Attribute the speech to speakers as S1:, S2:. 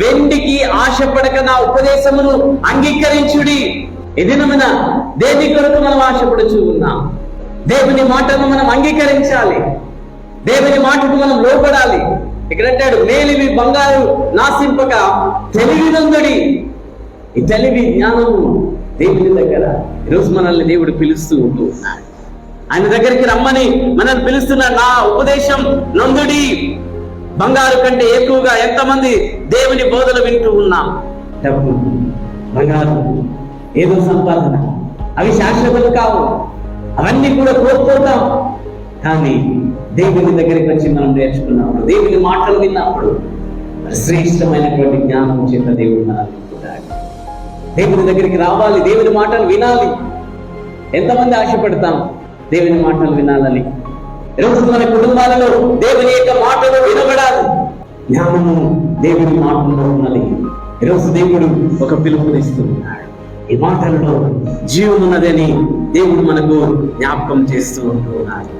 S1: వెండికి ఆశపడక నా ఉపదేశమును అంగీకరించుడి. ఎదినమున దేని కొరకు మనం ఆశపడుచు ఉన్నాం. దేవుని మాటను మనం అంగీకరించాలి. దేవుని మాటకు మనం లోపడాలి ఇక్కడ అంటాడు మేలివి బంగారు నాసింపక తెలివి నందుడి. ఈ తెలివి జ్ఞానము దేవుని దగ్గర. ఈరోజు మనల్ని దేవుడు పిలుస్తూ ఉంటూ ఉన్నాడు ఆయన దగ్గరికి రమ్మని మనల్ని పిలుస్తున్న నా ఉపదేశం నందుడి. బంగారు కంటే ఎక్కువగా ఎంతమంది దేవుని బోధలు వింటూ ఉన్నాం? డబ్బు బంగారు ఏదో సంపాదన. అవి శాశ్వతలు కావు. అవన్నీ కూడా కోల్పోతాం. కానీ దేవుని దగ్గరికి వచ్చి మనం నేర్చుకున్నప్పుడు దేవుని మాటలు విన్నప్పుడు శ్రేష్టమైనటువంటి జ్ఞానం చేత దేవుడు మనల్ని దేవుని దగ్గరికి రావాలి దేవుని మాటలు వినాలి. ఎంతమంది ఆశపడతాం? దేవుని మాటలు వినాలని. ఈరోజు మన కుటుంబాలలో దేవుని యొక్క మాటలు వినబడాలి. జ్ఞానము దేవుని మాటల్లో ఉన్నది. ఈరోజు దేవుడు ఒక పిలుపునిస్తూ ఉన్నాడు ఈ మాటలలో జీవమున్నదని దేవుడు మనకు జ్ఞాపకం చేస్తూ ఉంటూ ఉన్నాడు